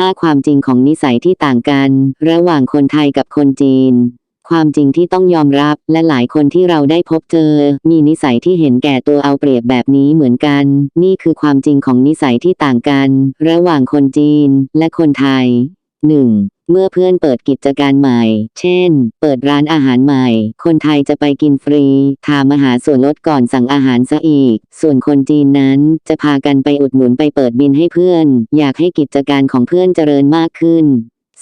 5. ความจริงของนิสัยที่ต่างกัน ระหว่างคนไทยกับคนจีน ความจริงที่ต้องยอมรับและหลายคนที่เราได้พบเจอ มีนิสัยที่เห็นแก่ตัวเอาเปรียบแบบนี้เหมือนกัน นี่คือความจริงของนิสัยที่ต่างกัน ระหว่างคนจีนและคนไทย 1. เมื่อเพื่อนเปิดกิจการใหม่ เช่น เปิดร้านอาหารใหม่ คนไทยจะไปกินฟรี ทามหาส่วนลดก่อนสั่งอาหารซะอีก ส่วนคนจีนนั้นจะพากันไปอุดหนุนไปเปิดบินให้เพื่อน อยากให้กิจการของเพื่อนเจริญมากขึ้น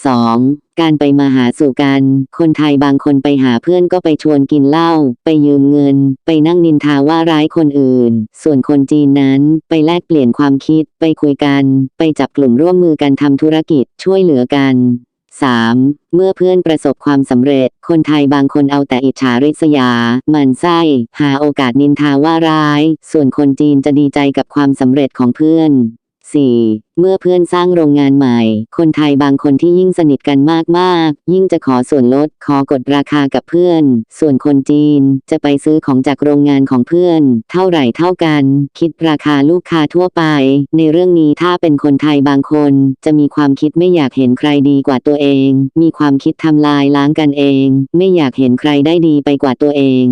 2. การไปมาหาสู่กัน คนไทยบางคนไปหาเพื่อนก็ไปชวนกินเหล้า ไปยืมเงิน ไปนั่งนินทาว่าร้ายคนอื่น ส่วนคนจีนนั้นไปแลกเปลี่ยนความคิด ไปคุยกัน ไปจับกลุ่มร่วมมือกันทำธุรกิจ ช่วยเหลือกัน 3. เมื่อเพื่อนประสบความสำเร็จ คนไทยบางคนเอาแต่อิจฉาริษยา มันไส้ หาโอกาสนินทาว่าร้าย ส่วนคนจีนจะดีใจกับความสำเร็จของเพื่อน 4. เมื่อเพื่อนสร้างโรงงานใหม่ คนไทยบางคนที่ยิ่งสนิทกันมาก ๆ ยิ่งจะขอส่วนลด ขอกดราคากับเพื่อน ส่วนคนจีนจะไปซื้อของจากโรงงานของเพื่อน เท่าไหร่เท่ากัน คิดราคาลูกค้าทั่วไป ในเรื่องนี้ถ้าเป็นคนไทยบางคน จะมีความคิดไม่อยากเห็นใครดีกว่าตัวเอง มีความคิดทำลายล้างกันเอง ไม่อยากเห็นใครได้ดีไปกว่าตัวเอง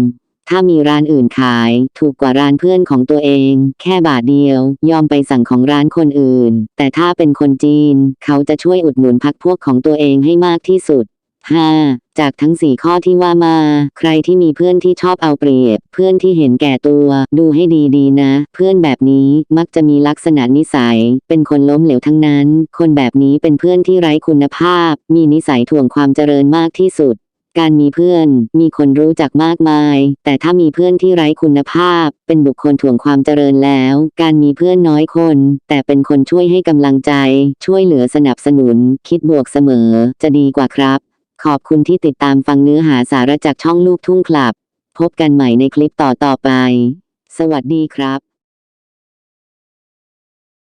ถ้ามีร้านอื่นขาย ถูกกว่าร้านเพื่อนของตัวเอง แค่บาทเดียว ยอมไปสั่งของร้านคนอื่น แต่ถ้าเป็นคนจีน เขาจะช่วยอุดหนุนพักพวกของตัวเองให้มากที่สุด 5. จากทั้ง 4 ข้อที่ว่ามา ใครที่มีเพื่อนที่ชอบเอาเปรียบ เพื่อนที่เห็นแก่ตัว ดูให้ดีๆนะ เพื่อนแบบนี้มักจะมีลักษณะนิสัย เป็นคนล้มเหลวทั้งนั้น คนแบบนี้เป็นเพื่อนที่ไร้คุณภาพ มีนิสัยถ่วงความเจริญมากที่สุด การมีเพื่อน มีคนรู้จักมากมาย แต่ถ้ามีเพื่อนที่ไร้คุณภาพ เป็นบุคคลถ่วงความเจริญแล้ว การมีเพื่อนน้อยคน แต่เป็นคนช่วยให้กำลังใจ ช่วยเหลือสนับสนุน คิดบวกเสมอ จะดีกว่าครับ ขอบคุณที่ติดตามฟังเนื้อหาสาระจากช่องลูกทุ่งคลับ พบกันใหม่ในคลิปต่อต่อไป สวัสดีครับ